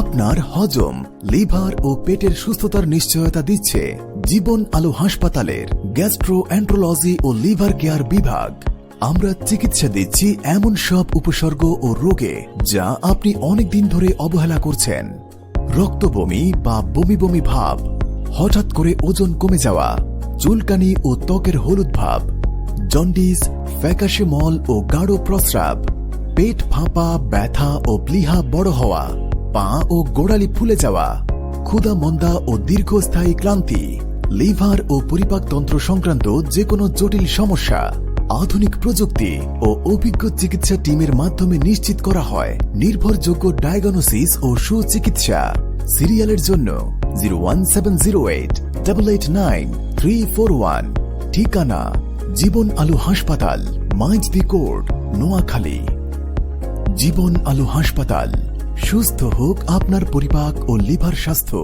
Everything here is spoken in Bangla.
আপনার হজম, লিভার ও পেটের সুস্থতার নিশ্চয়তা দিচ্ছে জীবন আলো হাসপাতালের গ্যাস্ট্রো অ্যান্ট্রোলজি ও লিভার কেয়ার বিভাগ। আমরা চিকিৎসা দিচ্ছি এমন সব উপসর্গ ও রোগে যা আপনি অনেক দিন ধরে অবহেলা করছেন। রক্ত বমি বা বমি বমি ভাব, হঠাৎ করে ওজন কমে যাওয়া, চুলকানি ও ত্বকের হলুদ ভাব, জন্ডিস, ফ্যাকাশে মল ও গাঢ় প্রস্রাব, পেট ফাঁপা, ব্যথা ও প্লিহা বড় হওয়া। পা ও গোড়ালি ফুলে যাওয়া, ক্ষুধা, মন্দা ও দীর্ঘস্থায়ী ক্লান্তি, লিভার ও পরিপাকতন্ত্র সংক্রান্ত যে কোনো জটিল সমস্যা, আধুনিক প্রযুক্তি ও অভিজ্ঞ চিকিৎসা টিমের মাধ্যমে নিশ্চিত করা হয়। নির্ভরযোগ্য ডায়াগনোসিস ও সুচিকিৎসা। সিরিয়ালের জন্য zero one seven zero eight, double eight nine three four one. ঠিকানা, জীবন আলো হাসপাতাল মাইজদি কোর্ট, নোয়াখালী। জীবন আলো হাসপাতাল। সুস্থ হোক আপনার পরিপাক ও লিভার স্বাস্থ্য।